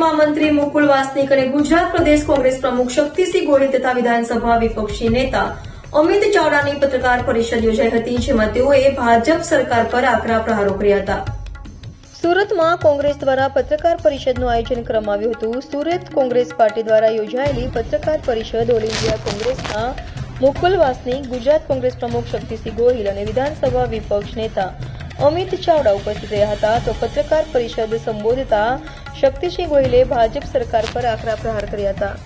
મહામંત્રી મુકુલ વાસનિક અને ગુજરાત પ્રદેશ કોંગ્રેસ પ્રમુખ શક્તિસિંહ ગોહિલ તથા વિધાનસભા વિપક્ષી નેતા અમિત ચાવડાની પત્રકાર પરિષદ યોજાઈ હતી, જેમાં તેઓએ ભાજપ સરકાર પર આકરા પ્રહારો કર્યા હતા. સુરતમાં કોંગ્રેસ દ્વારા પત્રકાર પરિષદનું આયોજન કરવામાં હતું. સુરત કોંગ્રેસ પાર્ટી દ્વારા યોજાયેલી પત્રકાર પરિષદ ઓલ ઇન્ડિયા કોંગ્રેસના મુકુલ વાસનિક, ગુજરાત કોંગ્રેસ પ્રમુખ શક્તિસિંહ ગોહિલ અને વિધાનસભા વિપક્ષ નેતા અમિત ચાવડા ઉપસ્થિત રહ્યા હતા. તો પત્રકાર પરિષદ સંબોધતા શક્તિસિંહ ગોહિલે ભાજપ સરકાર પર આકરા પ્રહાર કર્યા હતા.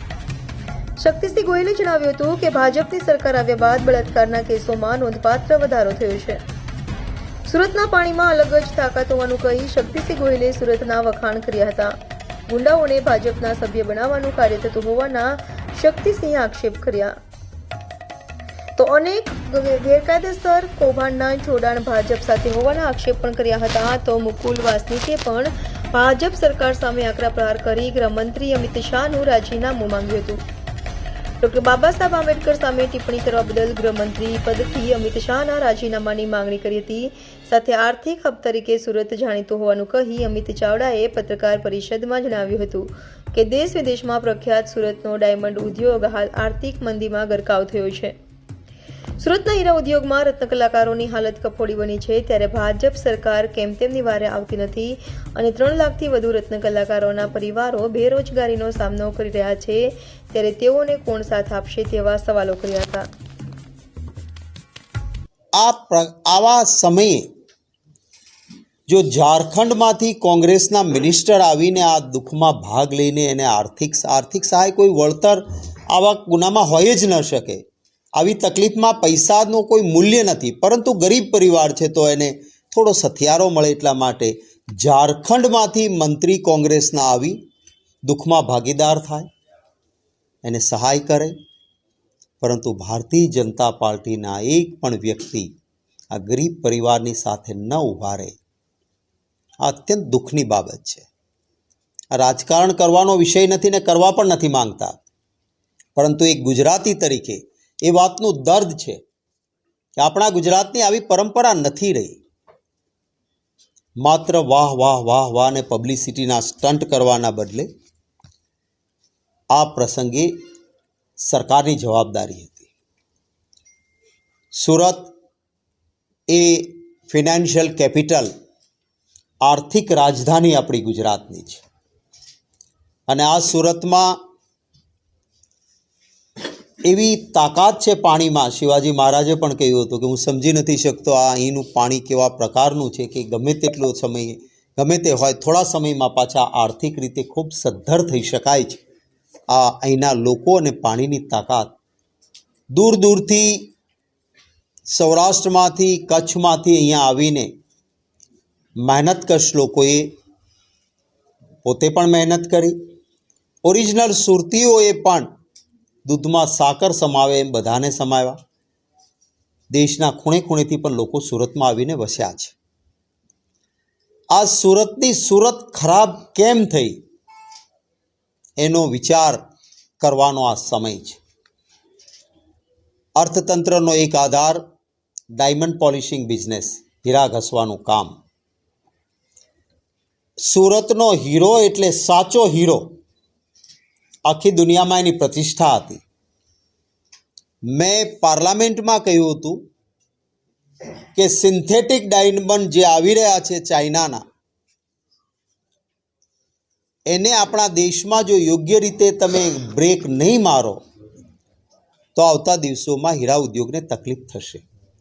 શક્તિસિંહ ગોહિલે જણાવ્યું હતું કે, ભાજપની સરકાર આવ્યા બાદ બળાત્કારના કેસોમાં નોંધપાત્ર વધારો થયો છે. સુરતના પાણીમાં અલગ જ તાકાત હોવાનું કહી શક્તિસિંહ ગોહિલે સુરતના વખાણ કર્યા હતા. ગુંડાઓને ભાજપના સભ્ય બનાવવાનું કાર્ય થતું હોવાના શક્તિસિંહે આક્ષેપ કર્યા. તો અનેક ગેરકાયદેસર કૌભાંડના જોડાણ ભાજપ સાથે હોવાના આક્ષેપ પણ કર્યા હતા. તો મુકુલ વાસનિકે પણ ભાજપ સરકાર સામે આકરા પ્રહાર કરી ગૃહમંત્રી અમિત શાહનું રાજીનામું માંગ્યું હતું. ડોક્ટર બાબા સાહેબ આંબેડકર સામે ટિપ્પણી કરવા બદલ ગૃહમંત્રી પદથી અમિત શાહના રાજીનામાની માંગણી કરી હતી. સાથે આર્થિક હબ તરીકે સુરત જાણીતું હોવાનું કહી અમિત ચાવડાએ પત્રકાર પરિષદમાં જણાવ્યું હતું કે દેશ વિદેશમાં પ્રખ્યાત સુરતનો ડાયમંડ ઉદ્યોગ હાલ આર્થિક મંદીમાં ગરકાવ થયો છે. સુરતના હીરા ઉદ્યોગમાં રત્ન કલાકારોની હાલત કફોડી બની છે ત્યારે ભાજપ સરકાર કેમ તેમની વારે આવતી નથી અને ત્રણ લાખથી વધુ રત્ન કલાકારોના પરિવારો બેરોજગારીનો સામનો કરી રહ્યા છે ત્યારે તેઓને કોણ સાથ આપશે તેવા સવાલો કર્યા હતા. આ આવા સમયે જો ઝારખંડમાંથી કોંગ્રેસના મિનિસ્ટર આવીને આ દુઃખમાં ભાગ લઈને એને આર્થિક આર્થિક સહાય કોઈ વળતર આવા ગુનામાં હોય જ ન શકે આવી તકલીફમાં પૈસાનો કોઈ મૂલ્ય નથી, પરંતુ ગરીબ પરિવાર છે તો એને થોડો સથિયારો મળે એટલા માટે ઝારખંડમાંથી મંત્રી કોંગ્રેસના આવી દુઃખમાં ભાગીદાર થાય, એને સહાય કરે. પરંતુ ભારતીય જનતા પાર્ટીના એક પણ વ્યક્તિ આ ગરીબ પરિવારની સાથે ન ઊભા રહે. આ અત્યંત દુઃખની બાબત છે. રાજકારણ કરવાનો વિષય નથી ને કરવા પણ નથી માંગતા. પરંતુ એક ગુજરાતી તરીકે એ વાતનું દર્દ છે કે આપણા ગુજરાતની આવી પરંપરા નથી રહી. માત્ર વાહ વાહ વાહ વાહ ને પબ્લિસિટીના સ્ટન્ટ કરવાના બદલે આ પ્રસંગે સરકારની જવાબદારી હતી. સુરત એ ફિનાન્શિયલ કેપિટલ આર્થિક રાજધાની આપણી ગુજરાતની છે. અને આ સુરતમાં એવી તાકાત છે પાણીમાં? શિવાજી મહારાજે પણ કહ્યું હતું કે હું સમજી નથી શકતો આ અહીંનું પાણી કેવા પ્રકારનું છે કે ગમે તેટલો સમય, ગમે તે હોય થોડા સમયમાં પાછા આર્થિક રીતે ખૂબ સદ્ધર થઈ શકાય છે. આ અહીંના લોકો અને પાણીની તાકાત. દૂર દૂરથી સૌરાષ્ટ્રમાંથી, કચ્છમાંથી અહીંયા આવીને મહેનતકશ લોકોએ પોતે પણ મહેનત કરી. ઓરિજિનલ સુરતીઓએ પણ દૂધમાં સાકર સમાવે એમ બધાને સમાવ્યા. દેશના ખૂણે ખૂણેથી પણ લોકો સુરતમાં આવીને વસ્યા છે. આ સુરતની સુરત ખરાબ કેમ થઈ? એનો વિચાર કરવાનો આ સમય છે. અર્થતંત્રનો એક આધાર ડાયમંડ પોલિશિંગ બિઝનેસ, હીરા ઘસવાનું કામ. સુરતનો હીરો એટલે સાચો હીરો આખી દુનિયામાં એની પ્રતિષ્ઠા હતી. મેં પાર્લામેન્ટમાં કહ્યું હતું કે સિન્થેટિક ડાયમંડ જે આવી રહ્યા છે ચાઇનાના, એને આપણા દેશમાં જો યોગ્ય રીતે તમે બ્રેક નહીં મારો, તો આવતા દિવસોમાં હીરા ઉદ્યોગને તકલીફ થશે.